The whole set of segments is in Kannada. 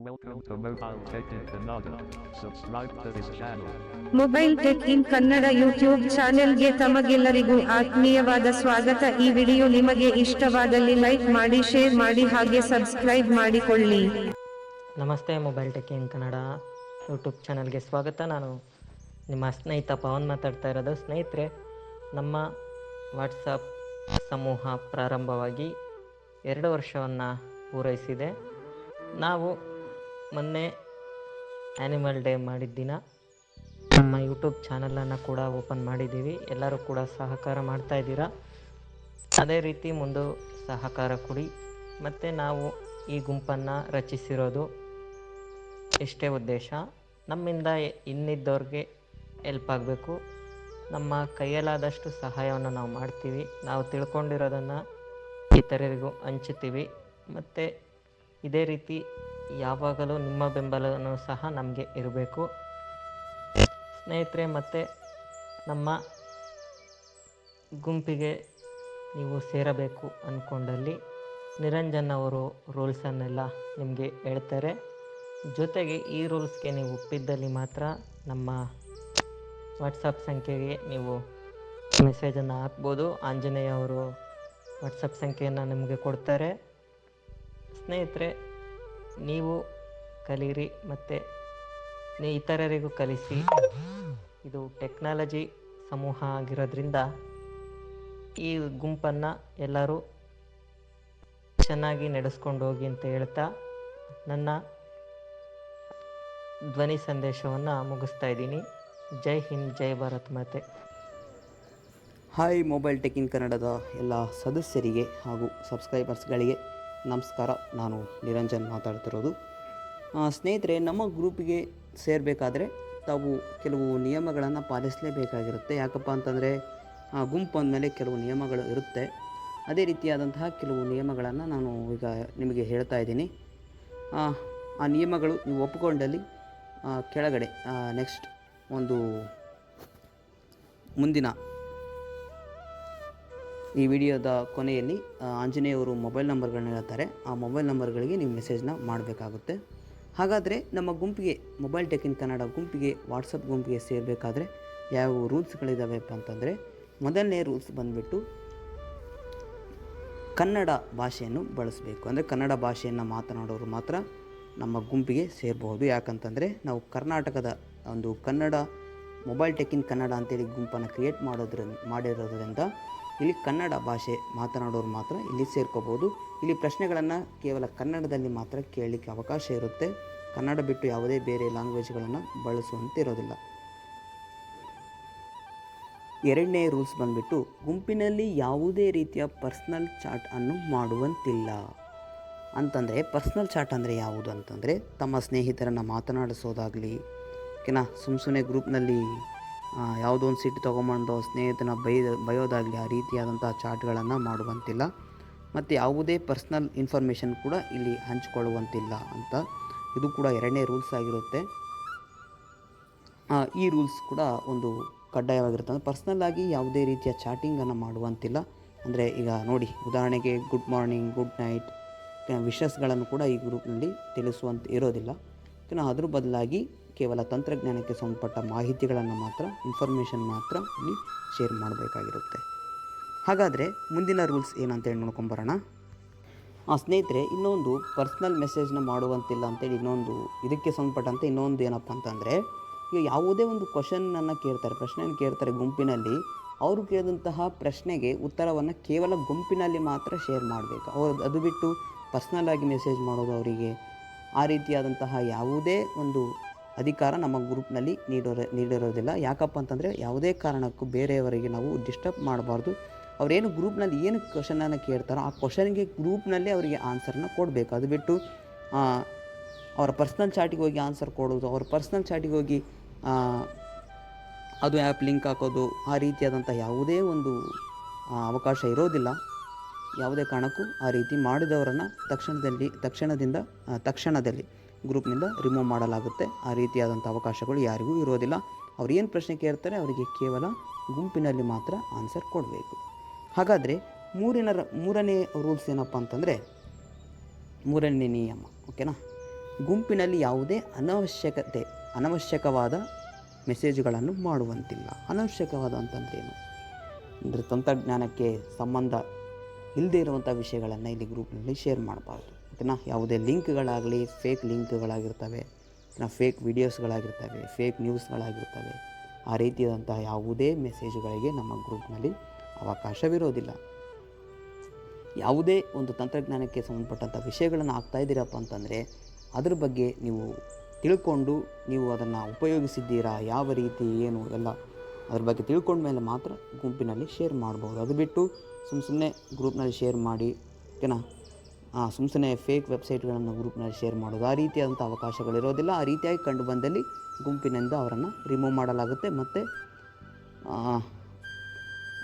Welcome to Mobile Tech in Kannada. Subscribe to this channel. Mobile tech in Kannada YouTube ಚಾನೆಲ್ಗೆ ತಮಗೆಲ್ಲರಿಗೂ ಆತ್ಮೀಯವಾದ ಸ್ವಾಗತ. ಈ ವಿಡಿಯೋ ನಿಮಗೆ ಇಷ್ಟವಾದಲ್ಲಿ ಲೈಕ್ ಮಾಡಿ ಶೇರ್ ಮಾಡಿ ಹಾಗೆ ಸಬ್ಸ್ಕ್ರೈಬ್ ಮಾಡಿಕೊಳ್ಳಿ. ನಮಸ್ತೆ mobile tech in Kannada YouTube ಚಾನಲ್ಗೆ ಸ್ವಾಗತ. ನಾನು ನಿಮ್ಮ ಸ್ನೇಹಿತ ಪವನ್ ಮಾತಾಡ್ತಾ ಇರೋದು. ಸ್ನೇಹಿತರೆ ನಮ್ಮ ವಾಟ್ಸಪ್ ಸಮೂಹ ಪ್ರಾರಂಭವಾಗಿ ಎರಡು ವರ್ಷವನ್ನು ಪೂರೈಸಿದೆ. ನಾವು ಮೊನ್ನೆ ಆ್ಯನಿಮಲ್ ಡೇ ಮಾಡಿದ ದಿನ ನಮ್ಮ ಯೂಟ್ಯೂಬ್ ಚಾನಲನ್ನು ಕೂಡ ಓಪನ್ ಮಾಡಿದ್ದೀವಿ. ಎಲ್ಲರೂ ಕೂಡ ಸಹಕಾರ ಮಾಡ್ತಾ ಇದ್ದೀರಾ? ಅದೇ ರೀತಿ ಮುಂದೆ ಸಹಕಾರ ಕೊಡಿ. ಮತ್ತು ನಾವು ಈ ಗುಂಪನ್ನು ರಚಿಸಿರೋದು ಇಷ್ಟೇ ಉದ್ದೇಶ, ನಮ್ಮಿಂದ ಇನ್ನಿದ್ದವ್ರಿಗೆ ಎಲ್ಪ್ ಆಗಬೇಕು. ನಮ್ಮ ಕೈಯಲ್ಲಾದಷ್ಟು ಸಹಾಯವನ್ನು ನಾವು ಮಾಡ್ತೀವಿ. ನಾವು ತಿಳ್ಕೊಂಡಿರೋದನ್ನು ಇತರರಿಗೂ ಹಂಚುತ್ತೀವಿ ಮತ್ತು ಇದೇ ರೀತಿ ಯಾವಾಗಲೂ ನಿಮ್ಮ ಬೆಂಬಲವೂ ಸಹ ನಮಗೆ ಇರಬೇಕು. ಸ್ನೇಹಿತರೆ, ಮತ್ತು ನಮ್ಮ ಗುಂಪಿಗೆ ನೀವು ಸೇರಬೇಕು ಅಂದ್ಕೊಂಡಲ್ಲಿ ನಿರಂಜನ್ ಅವರು ರೂಲ್ಸನ್ನೆಲ್ಲ ನಿಮಗೆ ಹೇಳ್ತಾರೆ. ಜೊತೆಗೆ ಈ ರೂಲ್ಸ್ಗೆ ನೀವು ಒಪ್ಪಿದ್ದಲ್ಲಿ ಮಾತ್ರ ನಮ್ಮ ವಾಟ್ಸಪ್ ಸಂಖ್ಯೆಗೆ ನೀವು ಮೆಸೇಜನ್ನು ಹಾಕ್ಬೋದು. ಆಂಜನೇಯ ಅವರು ವಾಟ್ಸಪ್ ಸಂಖ್ಯೆಯನ್ನು ನಿಮಗೆ ಕೊಡ್ತಾರೆ. ಸ್ನೇಹಿತರೆ ನೀವು ಕಲೀರಿ ಮತ್ತು ಇತರರಿಗೂ ಕಲಿಸಿ. ಇದು ಟೆಕ್ನಾಲಜಿ ಸಮೂಹ ಆಗಿರೋದ್ರಿಂದ ಈ ಗುಂಪನ್ನು ಎಲ್ಲರೂ ಚೆನ್ನಾಗಿ ನಡೆಸ್ಕೊಂಡು ಹೋಗಿ ಅಂತ ಹೇಳ್ತಾ ನನ್ನ ಧ್ವನಿ ಸಂದೇಶವನ್ನು ಮುಗಿಸ್ತಾ ಇದ್ದೀನಿ. ಜೈ ಹಿಂದ್, ಜೈ ಭಾರತ್ ಮಾತೆ. ಹಾಯ್ ಮೊಬೈಲ್ ಟೆಕ್ ಕನ್ನಡದ ಎಲ್ಲ ಸದಸ್ಯರಿಗೆ ಹಾಗೂ ಸಬ್ಸ್ಕ್ರೈಬರ್ಸ್ಗಳಿಗೆ ನಮಸ್ಕಾರ, ನಾನು ನಿರಂಜನ್ ಮಾತಾಡ್ತಿರೋದು. ಸ್ನೇಹಿತರೆ, ನಮ್ಮ ಗ್ರೂಪಿಗೆ ಸೇರಬೇಕಾದ್ರೆ ತಾವು ಕೆಲವು ನಿಯಮಗಳನ್ನು ಪಾಲಿಸಲೇಬೇಕಾಗಿರುತ್ತೆ. ಯಾಕಪ್ಪ ಅಂತಂದರೆ ಗುಂಪು ಅಂದಮೇಲೆ ಕೆಲವು ನಿಯಮಗಳು ಇರುತ್ತೆ. ಅದೇ ರೀತಿಯಾದಂತಹ ಕೆಲವು ನಿಯಮಗಳನ್ನು ನಾನು ಈಗ ನಿಮಗೆ ಹೇಳ್ತಾ ಇದ್ದೀನಿ. ಆ ನಿಯಮಗಳು ನೀವು ಒಪ್ಪಿಕೊಂಡಲ್ಲಿ ಕೆಳಗಡೆ ನೆಕ್ಸ್ಟ್ ಒಂದು ಮುಂದಿನ ಈ ವಿಡಿಯೋದ ಕೊನೆಯಲ್ಲಿ ಆಂಜನೇಯವರು ಮೊಬೈಲ್ ನಂಬರ್ಗಳನ್ನ ಹೇಳ್ತಾರೆ. ಆ ಮೊಬೈಲ್ ನಂಬರ್ಗಳಿಗೆ ನೀವು ಮೆಸೇಜ್ನ ಮಾಡಬೇಕಾಗುತ್ತೆ. ಹಾಗಾದರೆ ನಮ್ಮ ಗುಂಪಿಗೆ, ಮೊಬೈಲ್ ಟೆಕ್ ಕನ್ನಡ ಗುಂಪಿಗೆ, ವಾಟ್ಸಪ್ ಗುಂಪಿಗೆ ಸೇರಬೇಕಾದ್ರೆ ಯಾವ ರೂಲ್ಸ್ಗಳಿದ್ದಾವೆಪ್ಪ ಅಂತಂದರೆ, ಮೊದಲನೇ ರೂಲ್ಸ್ ಬಂದುಬಿಟ್ಟು ಕನ್ನಡ ಭಾಷೆಯನ್ನು ಬಳಸಬೇಕು. ಅಂದರೆ ಕನ್ನಡ ಭಾಷೆಯನ್ನು ಮಾತನಾಡೋರು ಮಾತ್ರ ನಮ್ಮ ಗುಂಪಿಗೆ ಸೇರಬಹುದು. ಯಾಕಂತಂದರೆ ನಾವು ಕರ್ನಾಟಕದ ಒಂದು Kannada, mobile tech in Kannada ಅಂತೇಳಿ ಗುಂಪನ್ನು ಕ್ರಿಯೇಟ್ ಮಾಡೋದ್ರಿಂದ ಮಾಡಿರೋದ್ರಿಂದ ಇಲ್ಲಿ ಕನ್ನಡ ಭಾಷೆ ಮಾತನಾಡೋರು ಮಾತ್ರ ಇಲ್ಲಿ ಸೇರ್ಕೋಬೋದು. ಇಲ್ಲಿ ಪ್ರಶ್ನೆಗಳನ್ನು ಕೇವಲ ಕನ್ನಡದಲ್ಲಿ ಮಾತ್ರ ಕೇಳಲಿಕ್ಕೆ ಅವಕಾಶ ಇರುತ್ತೆ. ಕನ್ನಡ ಬಿಟ್ಟು ಯಾವುದೇ ಬೇರೆ ಲ್ಯಾಂಗ್ವೇಜ್ಗಳನ್ನು ಬಳಸುವಂತಿರೋದಿಲ್ಲ. ಎರಡನೇ ರೂಲ್ಸ್ ಬಂದುಬಿಟ್ಟು ಗುಂಪಿನಲ್ಲಿ ಯಾವುದೇ ರೀತಿಯ ಪರ್ಸ್ನಲ್ ಚಾಟ್ ಅನ್ನು ಮಾಡುವಂತಿಲ್ಲ. ಅಂತಂದರೆ ಪರ್ಸ್ನಲ್ ಚಾಟ್ ಅಂದರೆ ಯಾವುದು ಅಂತಂದರೆ ತಮ್ಮ ಸ್ನೇಹಿತರನ್ನು ಮಾತನಾಡಿಸೋದಾಗಲಿ, ಓಕೆನಾ ಸುಮ್ಮ ಸುಮ್ಮನೆ ಗ್ರೂಪ್ನಲ್ಲಿ. ಯಾವುದೋ ಒಂದು ಸಿಟ್ಟು ತೊಗೊಂಬಂದು ಸ್ನೇಹಿತನ ಬೈ ಬಯೋದಾಗಲಿ ಆ ರೀತಿಯಾದಂಥ ಚಾಟ್ಗಳನ್ನು ಮಾಡುವಂತಿಲ್ಲ. ಮತ್ತು ಯಾವುದೇ ಪರ್ಸ್ನಲ್ ಇನ್ಫಾರ್ಮೇಷನ್ ಕೂಡ ಇಲ್ಲಿ ಹಂಚಿಕೊಳ್ಳುವಂತಿಲ್ಲ ಅಂತ. ಇದು ಕೂಡ ಎರಡನೇ ರೂಲ್ಸ್ ಆಗಿರುತ್ತೆ. ಈ ರೂಲ್ಸ್ ಕೂಡ ಒಂದು ಕಡ್ಡಾಯವಾಗಿರುತ್ತೆ ಅಂದರೆ ಪರ್ಸ್ನಲ್ ಆಗಿ ಯಾವುದೇ ರೀತಿಯ ಚಾಟಿಂಗನ್ನು ಮಾಡುವಂತಿಲ್ಲ. ಅಂದರೆ ಈಗ ನೋಡಿ, ಉದಾಹರಣೆಗೆ ಗುಡ್ ಮಾರ್ನಿಂಗ್ ಗುಡ್ ನೈಟ್ ವಿಶಸ್ಗಳನ್ನು ಕೂಡ ಈ ಗ್ರೂಪ್ನಲ್ಲಿ ತಿಳಿಸುವಂತ ಇರೋದಿಲ್ಲ. ಅದ್ರ ಬದಲಾಗಿ ಕೇವಲ ತಂತ್ರಜ್ಞಾನಕ್ಕೆ ಸಂಬಂಧಪಟ್ಟ ಮಾಹಿತಿಗಳನ್ನು ಮಾತ್ರ ಇನ್ಫಾರ್ಮೇಷನ್ ಮಾತ್ರ ಇಲ್ಲಿ ಶೇರ್ ಮಾಡಬೇಕಾಗಿರುತ್ತೆ. ಹಾಗಾದರೆ ಮುಂದಿನ ರೂಲ್ಸ್ ಏನಂತೇಳಿ ನೋಡ್ಕೊಂಬರೋಣ ಆ ಸ್ನೇಹಿತರೆ, ಇನ್ನೊಂದು ಪರ್ಸ್ನಲ್ ಮೆಸೇಜ್ನ ಮಾಡುವಂತಿಲ್ಲ ಅಂತೇಳಿ ಇನ್ನೊಂದು ಇದಕ್ಕೆ ಸಂಬಂಧಪಟ್ಟಂತೆ ಇನ್ನೊಂದು ಏನಪ್ಪ ಅಂತಂದರೆ, ಈಗ ಯಾವುದೇ ಒಂದು ಕ್ವಶನನ್ನು ಕೇಳ್ತಾರೆ, ಪ್ರಶ್ನೆಯನ್ನು ಕೇಳ್ತಾರೆ ಗುಂಪಿನಲ್ಲಿ, ಅವರು ಕೇಳಿದಂತಹ ಪ್ರಶ್ನೆಗೆ ಉತ್ತರವನ್ನು ಕೇವಲ ಗುಂಪಿನಲ್ಲಿ ಮಾತ್ರ ಶೇರ್ ಮಾಡಬೇಕು. ಅವರು, ಅದು ಬಿಟ್ಟು ಪರ್ಸ್ನಲ್ ಆಗಿ ಮೆಸೇಜ್ ಮಾಡೋದು ಅವರಿಗೆ ಆ ರೀತಿಯಾದಂತಹ ಯಾವುದೇ ಒಂದು ಅಧಿಕಾರ ನಮ್ಮ ಗ್ರೂಪ್ನಲ್ಲಿ ನೀಡೋರ, ನೀಡಿರೋದಿಲ್ಲ. ಯಾಕಪ್ಪ ಅಂತಂದರೆ ಯಾವುದೇ ಕಾರಣಕ್ಕೂ ಬೇರೆಯವರಿಗೆ ನಾವು ಡಿಸ್ಟರ್ಬ್ ಮಾಡಬಾರ್ದು. ಅವರೇನು ಗ್ರೂಪ್ನಲ್ಲಿ ಏನು ಕ್ವಶನನ್ನು ಕೇಳ್ತಾರೋ ಆ ಕ್ವಶನ್ಗೆ ಗ್ರೂಪ್ನಲ್ಲೇ ಅವರಿಗೆ ಆನ್ಸರ್ನ ಕೊಡಬೇಕು. ಅದು ಬಿಟ್ಟು ಅವರ ಪರ್ಸ್ನಲ್ ಚಾಟಿಗೆ ಹೋಗಿ ಆನ್ಸರ್ ಕೊಡೋದು, ಅವ್ರ ಪರ್ಸ್ನಲ್ ಚಾಟಿಗೆ ಹೋಗಿ ಅದು ಆ್ಯಪ್ ಲಿಂಕ್ ಹಾಕೋದು, ಆ ರೀತಿಯಾದಂಥ ಯಾವುದೇ ಒಂದು ಅವಕಾಶ ಇರೋದಿಲ್ಲ. ಯಾವುದೇ ಕಾರಣಕ್ಕೂ ಆ ರೀತಿ ಮಾಡಿದವರನ್ನು ತಕ್ಷಣದಲ್ಲಿ, ತಕ್ಷಣದಿಂದ ತಕ್ಷಣದಲ್ಲಿ. ಗ್ರೂಪ್ನಿಂದ ರಿಮೂವ್ ಮಾಡಲಾಗುತ್ತೆ. ಆ ರೀತಿಯಾದಂಥ ಅವಕಾಶಗಳು ಯಾರಿಗೂ ಇರೋದಿಲ್ಲ. ಅವ್ರು ಏನು ಪ್ರಶ್ನೆ ಕೇಳ್ತಾರೆ ಅವರಿಗೆ ಕೇವಲ ಗುಂಪಿನಲ್ಲಿ ಮಾತ್ರ ಆನ್ಸರ್ ಕೊಡಬೇಕು. ಹಾಗಾದರೆ ಮೂರಿನ ಮೂರನೇ ರೂಲ್ಸ್ ಏನಪ್ಪ ಅಂತಂದರೆ ಮೂರನೇ ನಿಯಮ ಓಕೆನಾ ಗುಂಪಿನಲ್ಲಿ ಯಾವುದೇ ಅನವಶ್ಯಕತೆ, ಅನವಶ್ಯಕವಾದ ಮೆಸೇಜ್ಗಳನ್ನು ಮಾಡುವಂತಿಲ್ಲ. ಅನವಶ್ಯಕವಾದ ಅಂತಂದ್ರೆ ಏನು? ಅಂದರೆ ತಂತ್ರಜ್ಞಾನಕ್ಕೆ ಸಂಬಂಧ ಇಲ್ಲದೇ ಇರುವಂಥ ವಿಷಯಗಳನ್ನು ಇಲ್ಲಿ ಗ್ರೂಪ್ನಲ್ಲಿ ಶೇರ್ ಮಾಡಬಾರ್ದು. ಓಕೆನಾ ಯಾವುದೇ ಲಿಂಕ್ಗಳಾಗಲಿ ಫೇಕ್ ಲಿಂಕ್ಗಳಾಗಿರ್ತವೆ ಓಕೆನಾ ಫೇಕ್ ವೀಡಿಯೋಸ್ಗಳಾಗಿರ್ತವೆ ಫೇಕ್ ನ್ಯೂಸ್ಗಳಾಗಿರ್ತವೆ ಆ ರೀತಿಯಾದಂತಹ ಯಾವುದೇ ಮೆಸೇಜ್ಗಳಿಗೆ ನಮ್ಮ ಗ್ರೂಪ್ನಲ್ಲಿ ಅವಕಾಶವಿರೋದಿಲ್ಲ. ಯಾವುದೇ ಒಂದು ತಂತ್ರಜ್ಞಾನಕ್ಕೆ ಸಂಬಂಧಪಟ್ಟಂಥ ವಿಷಯಗಳನ್ನು ಆಗ್ತಾ ಇದ್ದೀರಪ್ಪ ಅಂತಂದರೆ, ಅದ್ರ ಬಗ್ಗೆ ನೀವು ತಿಳ್ಕೊಂಡು ನೀವು ಅದನ್ನು ಉಪಯೋಗಿಸಿದ್ದೀರಾ, ಯಾವ ರೀತಿ, ಏನು ಎಲ್ಲ ಅದ್ರ ಬಗ್ಗೆ ತಿಳ್ಕೊಂಡ ಮೇಲೆ ಮಾತ್ರ ಗುಂಪಿನಲ್ಲಿ ಶೇರ್ ಮಾಡ್ಬೋದು. ಅದು ಬಿಟ್ಟು ಸುಮ್ಮ ಸುಮ್ಮನೆ ಗ್ರೂಪ್ನಲ್ಲಿ ಶೇರ್ ಮಾಡಿ, ಓಕೆನಾ? ಸುಮ್ಮನೆ ಫೇಕ್ ವೆಬ್ಸೈಟ್ಗಳನ್ನು ಗ್ರೂಪ್ನಲ್ಲಿ ಶೇರ್ ಮಾಡೋದು. ಆ ರೀತಿಯಾದಂಥ ಅವಕಾಶಗಳಿರೋದಿಲ್ಲ. ಆ ರೀತಿಯಾಗಿ ಕಂಡು ಬಂದಲ್ಲಿ ಗುಂಪಿನಿಂದ ಅವರನ್ನು ರಿಮೂವ್ ಮಾಡಲಾಗುತ್ತೆ. ಮತ್ತು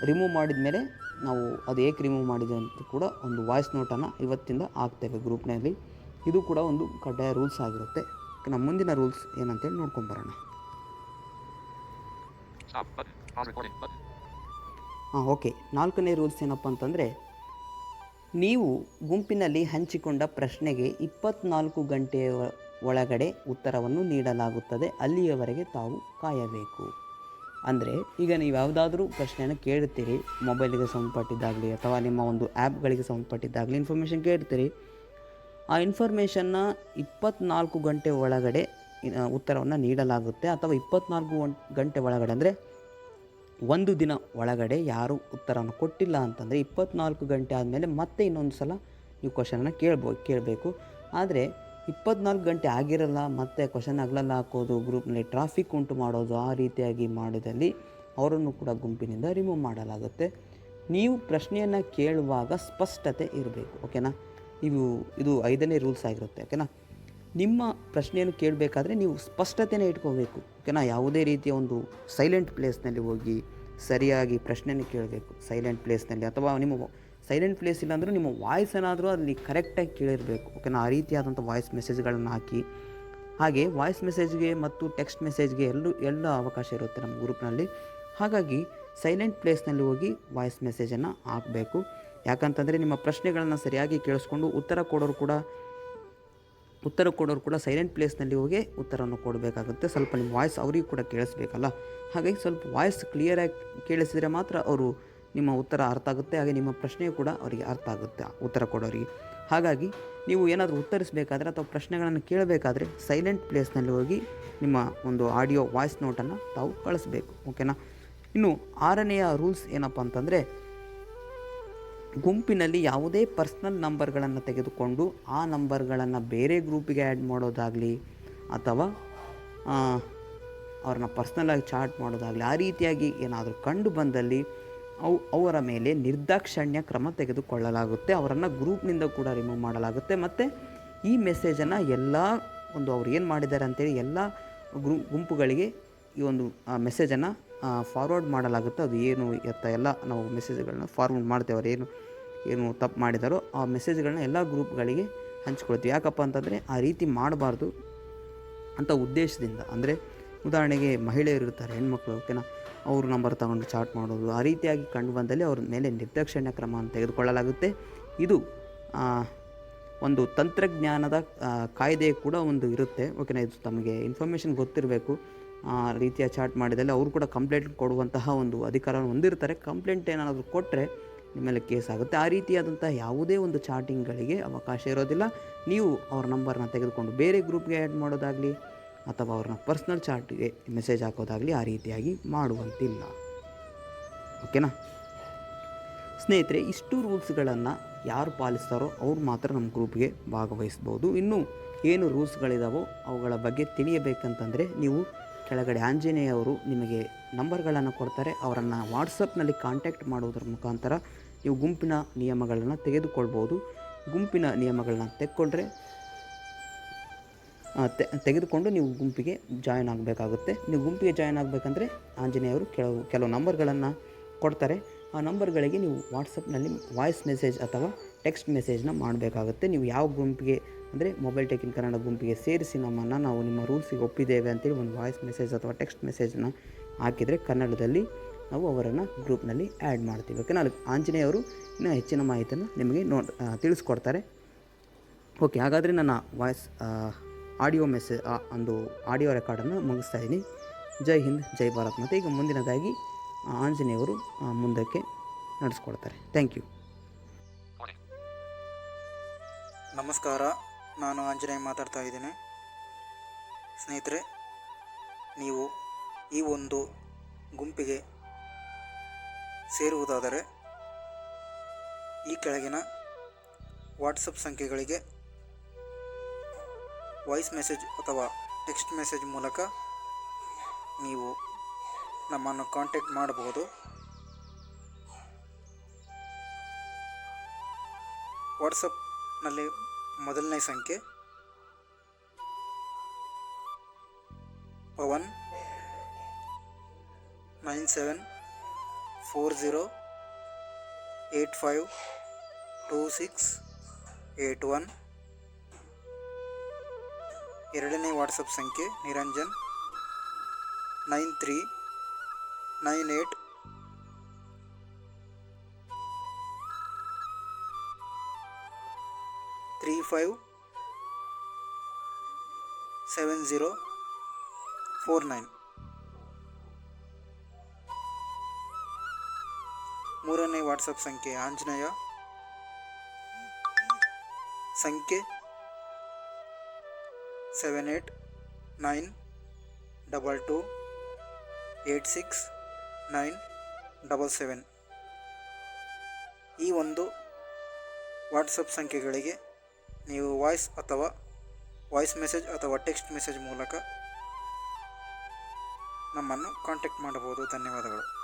ರಿಮೂವ್ ಮಾಡಿದ ಮೇಲೆ ನಾವು ಅದು ಏಕೆ ರಿಮೂವ್ ಮಾಡಿದೆ ಅಂತ ಕೂಡ ಒಂದು ವಾಯ್ಸ್ ನೋಟನ್ನು ಇವತ್ತಿಂದ ಹಾಕ್ತೇವೆ ಗ್ರೂಪ್ನಲ್ಲಿ. ಇದು ಕೂಡ ಒಂದು ಕಡ್ಡಾಯ ರೂಲ್ಸ್ ಆಗಿರುತ್ತೆ. ನಮ್ಮ ಮುಂದಿನ ರೂಲ್ಸ್ ಏನಂತೇಳಿ ನೋಡ್ಕೊಂಬರೋಣ. ಹಾಂ ಓಕೆ ನಾಲ್ಕನೇ ರೂಲ್ಸ್ ಏನಪ್ಪ ಅಂತಂದರೆ ನೀವು ಗುಂಪಿನಲ್ಲಿ ಹಂಚಿಕೊಂಡ ಪ್ರಶ್ನೆಗೆ ಇಪ್ಪತ್ನಾಲ್ಕು ಗಂಟೆಯ ಒಳಗಡೆ ಉತ್ತರವನ್ನು ನೀಡಲಾಗುತ್ತದೆ. ಅಲ್ಲಿಯವರೆಗೆ ತಾವು ಕಾಯಬೇಕು. ಅಂದರೆ ಈಗ ನೀವು ಯಾವುದಾದ್ರೂ ಪ್ರಶ್ನೆಯನ್ನು ಕೇಳುತ್ತೀರಿ. ಮೊಬೈಲಿಗೆ ಸಂಬಂಧಪಟ್ಟಿದ್ದಾಗಲಿ ಅಥವಾ ನಿಮ್ಮ ಒಂದು ಆ್ಯಪ್ಗಳಿಗೆ ಸಂಬಂಧಪಟ್ಟಿದ್ದಾಗಲಿ ಇನ್ಫಾರ್ಮೇಷನ್ ಕೇಳ್ತೀರಿ. ಆ ಇನ್ಫಾರ್ಮೇಷನ್ನ ಇಪ್ಪತ್ನಾಲ್ಕು ಗಂಟೆ ಒಳಗಡೆ ಉತ್ತರವನ್ನು ನೀಡಲಾಗುತ್ತೆ. ಅಥವಾ ಇಪ್ಪತ್ನಾಲ್ಕು ಗಂಟೆ ಒಳಗಡೆ ಅಂದರೆ ಒಂದು ದಿನ ಒಳಗಡೆ ಯಾರೂ ಉತ್ತರವನ್ನು ಕೊಟ್ಟಿಲ್ಲ ಅಂತಂದರೆ ಇಪ್ಪತ್ನಾಲ್ಕು ಗಂಟೆ ಆದಮೇಲೆ ಮತ್ತೆ ಇನ್ನೊಂದು ಸಲ ನೀವು ಕ್ವಶನನ್ನು ಕೇಳ್ಬೋ, ಕೇಳಬೇಕು. ಆದರೆ ಇಪ್ಪತ್ನಾಲ್ಕು ಗಂಟೆ ಆಗಿರಲ್ಲ, ಮತ್ತೆ ಕ್ವಶನ್ ಆಗಲಲ್ಲ ಹಾಕೋದು ಗ್ರೂಪ್ನಲ್ಲಿ ಟ್ರಾಫಿಕ್ ಉಂಟು ಮಾಡೋದು ಆ ರೀತಿಯಾಗಿ ಮಾಡಿದಲ್ಲಿ ಅವರನ್ನು ಕೂಡ ಗುಂಪಿನಿಂದ ರಿಮೂವ್ ಮಾಡಲಾಗುತ್ತೆ. ನೀವು ಪ್ರಶ್ನೆಯನ್ನು ಕೇಳುವಾಗ ಸ್ಪಷ್ಟತೆ ಇರಬೇಕು ಓಕೆನಾ ಇವು, ಇದು ಐದನೇ ರೂಲ್ಸ್ ಆಗಿರುತ್ತೆ ಓಕೆನಾ ನಿಮ್ಮ ಪ್ರಶ್ನೆಯನ್ನು ಕೇಳಬೇಕಾದ್ರೆ ನೀವು ಸ್ಪಷ್ಟತೆನೇ ಇಟ್ಕೋಬೇಕು. ಓಕೆನಾ ಯಾವುದೇ ರೀತಿಯ ಒಂದು ಸೈಲೆಂಟ್ ಪ್ಲೇಸ್ನಲ್ಲಿ ಹೋಗಿ ಸರಿಯಾಗಿ ಪ್ರಶ್ನೆಯನ್ನು ಕೇಳಬೇಕು. ಸೈಲೆಂಟ್ ಪ್ಲೇಸ್ನಲ್ಲಿ ಅಥವಾ ನಿಮ್ಮ ಸೈಲೆಂಟ್ ಪ್ಲೇಸ್ ಇಲ್ಲಾಂದರೂ ನಿಮ್ಮ ವಾಯ್ಸ್ ಏನಾದರೂ ಅಲ್ಲಿ ಕರೆಕ್ಟಾಗಿ ಕೇಳಿರಬೇಕು. ಓಕೆನಾ ಆ ರೀತಿಯಾದಂಥ ವಾಯ್ಸ್ ಮೆಸೇಜ್ಗಳನ್ನು ಹಾಕಿ, ಹಾಗೆ ವಾಯ್ಸ್ ಮೆಸೇಜ್ಗೆ ಮತ್ತು ಟೆಕ್ಸ್ಟ್ ಮೆಸೇಜ್ಗೆ ಎಲ್ಲೂ ಎಲ್ಲ ಅವಕಾಶ ಇರುತ್ತೆ ನಮ್ಮ ಗ್ರೂಪ್ನಲ್ಲಿ ಹಾಗಾಗಿ ಸೈಲೆಂಟ್ ಪ್ಲೇಸ್ನಲ್ಲಿ ಹೋಗಿ ವಾಯ್ಸ್ ಮೆಸೇಜನ್ನು ಹಾಕಬೇಕು. ಯಾಕಂತಂದರೆ ನಿಮ್ಮ ಪ್ರಶ್ನೆಗಳನ್ನು ಸರಿಯಾಗಿ ಕೇಳಿಸ್ಕೊಂಡು ಉತ್ತರ ಕೊಡೋರು ಕೂಡ ಉತ್ತರ ಕೊಡೋರು ಕೂಡ ಸೈಲೆಂಟ್ ಪ್ಲೇಸ್ನಲ್ಲಿ ಹೋಗಿ ಉತ್ತರವನ್ನು ಕೊಡಬೇಕಾಗುತ್ತೆ. ಸ್ವಲ್ಪ ನಿಮ್ಮ ವಾಯ್ಸ್ ಅವರಿಗೂ ಕೂಡ ಕೇಳಿಸ್ಬೇಕಲ್ಲ? ಹಾಗಾಗಿ ಸ್ವಲ್ಪ ವಾಯ್ಸ್ ಕ್ಲಿಯರಾಗಿ ಕೇಳಿಸಿದರೆ ಮಾತ್ರ ಅವರು ನಿಮ್ಮ ಉತ್ತರ ಅರ್ಥ ಆಗುತ್ತೆ. ಹಾಗೆ ನಿಮ್ಮ ಪ್ರಶ್ನೆ ಕೂಡ ಅವರಿಗೆ ಅರ್ಥ ಆಗುತ್ತೆ ಉತ್ತರ ಕೊಡೋರಿಗೆ. ಹಾಗಾಗಿ ನೀವು ಏನಾದರೂ ಉತ್ತರಿಸಬೇಕಾದ್ರೆ ಅಥವಾ ಪ್ರಶ್ನೆಗಳನ್ನು ಕೇಳಬೇಕಾದ್ರೆ ಸೈಲೆಂಟ್ ಪ್ಲೇಸ್ನಲ್ಲಿ ಹೋಗಿ ನಿಮ್ಮ ಒಂದು ಆಡಿಯೋ ವಾಯ್ಸ್ ನೋಟನ್ನು ತಾವು ಕಳಿಸ್ಬೇಕು. ಓಕೆನಾ ಇನ್ನು ಆರನೆಯ ರೂಲ್ಸ್ ಏನಪ್ಪ ಅಂತಂದರೆ ಗುಂಪಿನಲ್ಲಿ ಯಾವುದೇ ಪರ್ಸ್ನಲ್ ನಂಬರ್ಗಳನ್ನು ತೆಗೆದುಕೊಂಡು ಆ ನಂಬರ್ಗಳನ್ನು ಬೇರೆ ಗ್ರೂಪಿಗೆ ಆ್ಯಡ್ ಮಾಡೋದಾಗಲಿ ಅಥವಾ ಅವ್ರನ್ನ ಪರ್ಸ್ನಲಾಗಿ ಚಾಟ್ ಮಾಡೋದಾಗಲಿ ಆ ರೀತಿಯಾಗಿ ಏನಾದರೂ ಕಂಡು ಬಂದಲ್ಲಿ ಅವು, ಅವರ ಮೇಲೆ ನಿರ್ದಾಕ್ಷಣ್ಯ ಕ್ರಮ ತೆಗೆದುಕೊಳ್ಳಲಾಗುತ್ತೆ. ಅವರನ್ನು ಗ್ರೂಪ್ನಿಂದ ಕೂಡ ರಿಮೂವ್ ಮಾಡಲಾಗುತ್ತೆ. ಮತ್ತು ಈ ಮೆಸೇಜನ್ನು ಎಲ್ಲ ಒಂದು ಅವ್ರು ಏನು ಮಾಡಿದ್ದಾರೆ ಅಂತೇಳಿ ಎಲ್ಲ ಗ್ರೂ, ಗುಂಪುಗಳಿಗೆ ಈ ಒಂದು ಮೆಸೇಜನ್ನು ಫಾರ್ವರ್ಡ್ ಮಾಡಲಾಗುತ್ತೆ. ಅದು ಏನು ಎತ್ತ ಎಲ್ಲ ನಾವು ಮೆಸೇಜ್ಗಳನ್ನ ಫಾರ್ವರ್ಡ್ ಮಾಡ್ತೇವೆ. ಅವ್ರು ಏನು ಏನು ತಪ್ಪು ಮಾಡಿದಾರೋ ಆ ಮೆಸೇಜ್ಗಳನ್ನ ಎಲ್ಲ ಗ್ರೂಪ್ಗಳಿಗೆ ಹಂಚ್ಕೊಳ್ತೀವಿ. ಯಾಕಪ್ಪ ಅಂತಂದರೆ ಆ ರೀತಿ ಮಾಡಬಾರ್ದು ಅಂತ ಉದ್ದೇಶದಿಂದ. ಅಂದರೆ ಉದಾಹರಣೆಗೆ ಮಹಿಳೆಯರು ಇರ್ತಾರೆ, ಹೆಣ್ಮಕ್ಳು, ಓಕೆನಾ? ಅವ್ರ ನಂಬರ್ ತಗೊಂಡು ಚಾಟ್ ಮಾಡೋದು, ಆ ರೀತಿಯಾಗಿ ಕಂಡು ಬಂದಲ್ಲಿ ಅವ್ರ ಮೇಲೆ ನಿರ್ದಾಕ್ಷಿಣ್ಯ ಅಂತ ತೆಗೆದುಕೊಳ್ಳಲಾಗುತ್ತೆ. ಇದು ಒಂದು ತಂತ್ರಜ್ಞಾನದ ಕಾಯ್ದೆ ಕೂಡ ಒಂದು ಇರುತ್ತೆ. ಓಕೆನಾ? ಇದು ತಮಗೆ ಇನ್ಫಾರ್ಮೇಷನ್ ಗೊತ್ತಿರಬೇಕು. ರೀತಿಯ ಚಾಟ್ ಮಾಡಿದಲ್ಲಿ ಅವರು ಕೂಡ ಕಂಪ್ಲೇಂಟ್ ಕೊಡುವಂತಹ ಒಂದು ಅಧಿಕಾರವನ್ನು ಹೊಂದಿರ್ತಾರೆ. ಕಂಪ್ಲೇಂಟ್ ಏನಾದರೂ ಕೊಟ್ಟರೆ ನಿಮ್ಮ ಮೇಲೆ ಕೇಸ್ ಆಗುತ್ತೆ. ಆ ರೀತಿಯಾದಂಥ ಯಾವುದೇ ಒಂದು ಚಾಟಿಂಗ್ಗಳಿಗೆ ಅವಕಾಶ ಇರೋದಿಲ್ಲ. ನೀವು ಅವ್ರ ನಂಬರ್ನ ತೆಗೆದುಕೊಂಡು ಬೇರೆ ಗ್ರೂಪ್ಗೆ ಆ್ಯಡ್ ಮಾಡೋದಾಗಲಿ ಅಥವಾ ಅವ್ರನ್ನ ಪರ್ಸ್ನಲ್ ಚಾಟ್ಗೆ ಮೆಸೇಜ್ ಹಾಕೋದಾಗಲಿ ಆ ರೀತಿಯಾಗಿ ಮಾಡುವಂತಿಲ್ಲ. ಓಕೆನಾ? ಸ್ನೇಹಿತರೆ, ಇಷ್ಟು ರೂಲ್ಸ್ಗಳನ್ನು ಯಾರು ಪಾಲಿಸ್ತಾರೋ ಅವ್ರು ಮಾತ್ರ ನಮ್ಮ ಗ್ರೂಪ್ಗೆ ಭಾಗವಹಿಸ್ಬೋದು. ಇನ್ನು ಏನು ರೂಲ್ಸ್ಗಳಿದಾವೋ ಅವುಗಳ ಬಗ್ಗೆ ತಿಳಿಯಬೇಕಂತಂದರೆ ನೀವು ಕೆಳಗಡೆ ಆಂಜನೇಯ ಅವರು ನಿಮಗೆ ನಂಬರ್ಗಳನ್ನು ಕೊಡ್ತಾರೆ. ಅವರನ್ನು ವಾಟ್ಸಪ್ನಲ್ಲಿ ಕಾಂಟ್ಯಾಕ್ಟ್ ಮಾಡುವುದರ ಮುಖಾಂತರ ನೀವು ಗುಂಪಿನ ನಿಯಮಗಳನ್ನು ತೆಗೆದುಕೊಳ್ಬೋದು. ಗುಂಪಿನ ನಿಯಮಗಳನ್ನ ತೆಕ್ಕೊಂಡ್ರೆ ತೆಗೆದುಕೊಂಡು ನೀವು ಗುಂಪಿಗೆ ಜಾಯ್ನ್ ಆಗಬೇಕಾಗುತ್ತೆ. ನೀವು ಗುಂಪಿಗೆ ಜಾಯ್ನ್ ಆಗಬೇಕಂದ್ರೆ ಆಂಜನೇಯವರು ಕೆಲವು ಕೆಲವು ನಂಬರ್ಗಳನ್ನು ಕೊಡ್ತಾರೆ. ಆ ನಂಬರ್ಗಳಿಗೆ ನೀವು ವಾಟ್ಸಪ್ನಲ್ಲಿ ವಾಯ್ಸ್ ಮೆಸೇಜ್ ಅಥವಾ ಟೆಕ್ಸ್ಟ್ ಮೆಸೇಜ್ನ ಮಾಡಬೇಕಾಗುತ್ತೆ. ನೀವು ಯಾವ ಗುಂಪಿಗೆ ಅಂದರೆ ಮೊಬೈಲ್ ಟೆಕ್ ಕನ್ನಡ ಗುಂಪಿಗೆ ಸೇರಿಸಿ ನಮ್ಮನ್ನು ನಾವು ನಿಮ್ಮ ರೂಲ್ಸಿಗೆ ಒಪ್ಪಿದ್ದೇವೆ ಅಂತೇಳಿ ಒಂದು ವಾಯ್ಸ್ ಮೆಸೇಜ್ ಅಥವಾ ಟೆಕ್ಸ್ಟ್ ಮೆಸೇಜನ್ನು ಹಾಕಿದರೆ ಕನ್ನಡದಲ್ಲಿ ನಾವು ಅವರನ್ನು ಗ್ರೂಪ್ನಲ್ಲಿ ಆ್ಯಡ್ ಮಾಡ್ತೀವಿ. ಓಕೆನಾ ಅಲ್ಲಿ ಆಂಜನೇಯವರು ಇನ್ನೂ ಹೆಚ್ಚಿನ ಮಾಹಿತಿಯನ್ನು ನಿಮಗೆ ನೋ ತಿಳಿಸ್ಕೊಡ್ತಾರೆ. ಓಕೆ ಹಾಗಾದರೆ ನನ್ನ ವಾಯ್ಸ್ ಆಡಿಯೋ ಮೆಸೇಜ್ ಒಂದು ಆಡಿಯೋ ರೆಕಾರ್ಡನ್ನು ಮುಗಿಸ್ತಾ ಇದ್ದೀನಿ. ಜೈ ಹಿಂದ್, ಜೈ ಭಾರತ್. ಮತ್ತು ಈಗ ಮುಂದಿನದಾಗಿ ಆಂಜನೇಯವರು ಮುಂದಕ್ಕೆ ನಡೆಸ್ಕೊಡ್ತಾರೆ. ಥ್ಯಾಂಕ್ ಯು ನಮಸ್ಕಾರ. ನಾನು ಆಂಜನೇಯ ಮಾತಾಡ್ತಾ ಇದ್ದೇನೆ. ಸ್ನೇಹಿತರೆ, ನೀವು ಈ ಒಂದು ಗುಂಪಿಗೆ ಸೇರುವುದಾದರೆ ಈ ಕೆಳಗಿನ ವಾಟ್ಸಪ್ ಸಂಖ್ಯೆಗಳಿಗೆ ವಾಯ್ಸ್ ಮೆಸೇಜ್ ಅಥವಾ ಟೆಕ್ಸ್ಟ್ ಮೆಸೇಜ್ ಮೂಲಕ ನೀವು ನಮ್ಮನ್ನು ಕಾಂಟ್ಯಾಕ್ಟ್ ಮಾಡಬಹುದು. ವಾಟ್ಸಪ್ನಲ್ಲಿ ಮೊದಲನೇ ಸಂಖ್ಯೆ. Pavan nine, seven, four zero eight five, two, six eight one. ಎರಡನೇ ವಾಟ್ಸಪ್ ಸಂಖ್ಯೆ, Niranjan. Nine, three, nine eight five seven zero four nine ಮೂರನೇ ವಾಟ್ಸಪ್ ಸಂಖ್ಯೆ ಆಂಜನೇಯ. ಸಂಖ್ಯೆ seven eight nine double two eight six nine double seven ಈ ಒಂದು ವಾಟ್ಸಪ್ ಸಂಖ್ಯೆಗಳಿಗೆ ನೀವು ವಾಯ್ಸ್ ಅಥವಾ ವಾಯ್ಸ್ ಮೆಸೇಜ್ ಅಥವಾ ಟೆಕ್ಸ್ಟ್ ಮೆಸೇಜ್ ಮೂಲಕ ನಮ್ಮನ್ನು ಕಾಂಟ್ಯಾಕ್ಟ್ ಮಾಡಬಹುದು. ಧನ್ಯವಾದಗಳು.